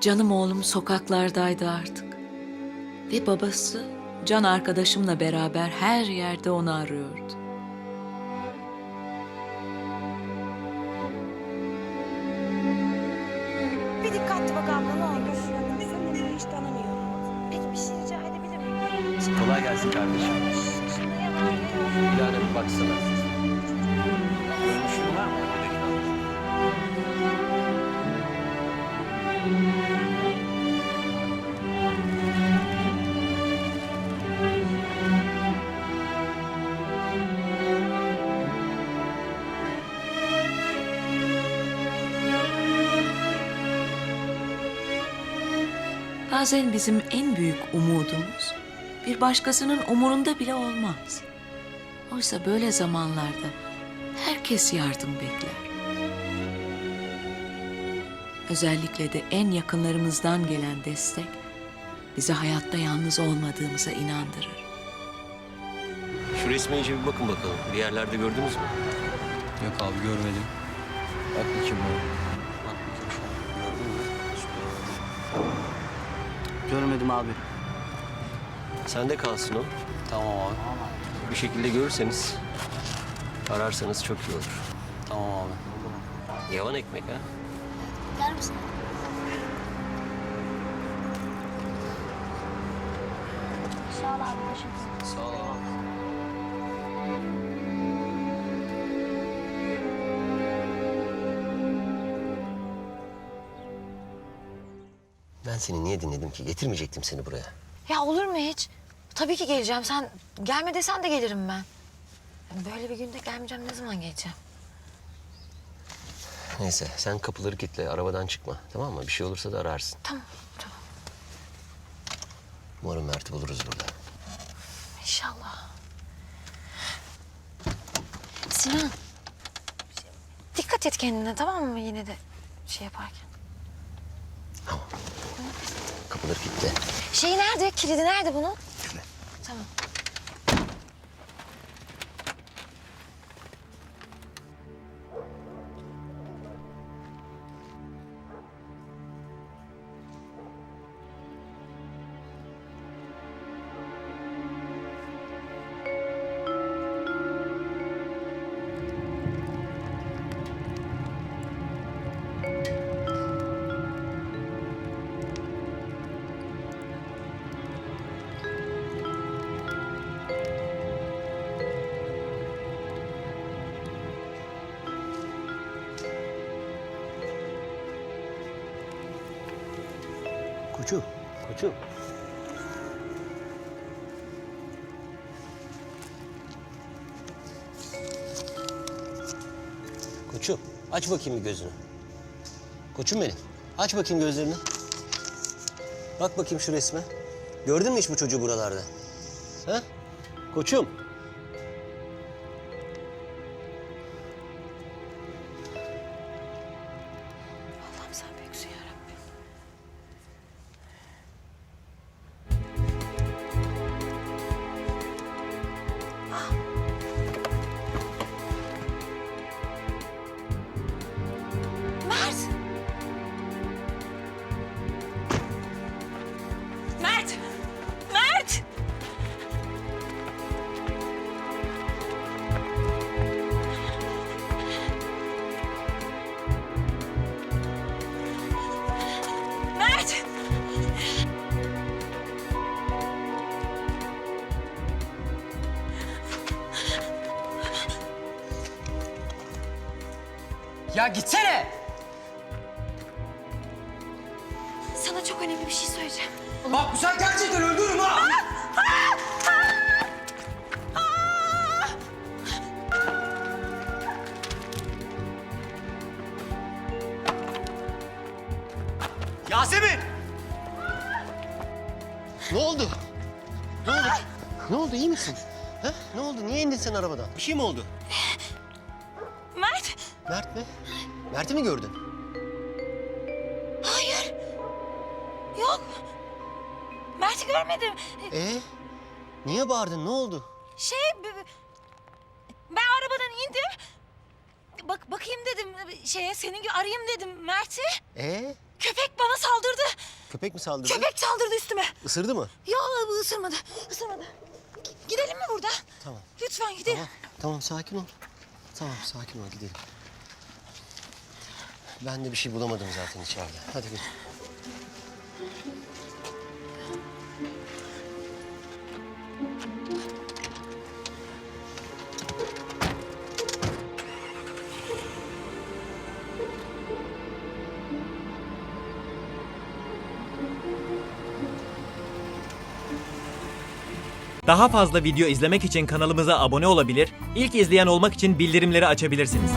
Canım oğlum sokaklardaydı artık. Ve babası can arkadaşımla beraber her yerde onu arıyordu. Bir dikkatli bak abla ne olur. Seni hiç tanımıyorum. Peki bir şey rica edebilir miyim? Şimdi Kolay gelsin kardeşim. Şimdi tane bir baksana. Bazen bizim en büyük umudumuz bir başkasının umurunda bile olmaz. Oysa böyle zamanlarda herkes yardım bekler. Özellikle de en yakınlarımızdan gelen destek bizi hayatta yalnız olmadığımıza inandırır. Şu resme iyice bir bakın bakalım. Bir yerlerde gördünüz mü? Yok abi görmedim. Bak bakayım bana. Görmedim abi. Sende kalsın o. Tamam abi. Bir şekilde görürseniz ararsanız çok iyi olur. Tamam abi. Yavan ekmek ha. Yer misin? Sağ ol abi. Sağ ol abi. Ben seni niye dinledim ki? Getirmeyecektim seni buraya. Ya olur mu hiç? Tabii ki geleceğim. Sen gelme desen de gelirim ben. Böyle bir günde gelmeyeceğim ne zaman geleceğim? Neyse sen kapıları kilitle, arabadan çıkma. Tamam mı? Bir şey olursa da ararsın. Tamam, tamam. Umarım Mert'i buluruz burada. İnşallah. Sinan. Dikkat et kendine tamam mı yine de şey yaparken. Tamam. Kapıları kilitle. Şey nerede? Kilidi nerede bunun? Tamam. Koçum. Koçum. Koçum aç bakayım bir gözünü. Koçum benim. Aç bakayım gözlerini. Bak bakayım şu resme. Gördün mü hiç bu çocuğu buralarda? Ha? Koçum. Allah'ım sen büyüksün ya Ya gitsene. Sana çok önemli bir şey söyleyeceğim. Bak bu sen gerçekten öldürürüm ha. Yasemin! Ne oldu? Ne oldu? Ne oldu iyi misin? Ha? Ne oldu? Niye indin sen arabadan? Bir şey mi oldu? Mert! Mi? Mert'i mi gördün? Hayır. Yok. Mert'i görmedim. Ee? Niye bağırdın? Ne oldu? Şey, ben arabadan indim. Bak bakayım dedim şeye, senin gibi arayayım dedim Mert'i. Ee? köpek bana saldırdı. Köpek mi saldırdı? Köpek saldırdı üstüme. Isırdı mı? Bu ısırmadı. Isırmadı. G- Gidelim mi buradan? Tamam. Lütfen gidelim. Tamam, tamam sakin ol. Tamam sakin ol gidelim. Ben de bir şey bulamadım zaten içeride. Hadi gel. Daha fazla video izlemek için kanalımıza abone olabilir, ilk izleyen olmak için bildirimleri açabilirsiniz.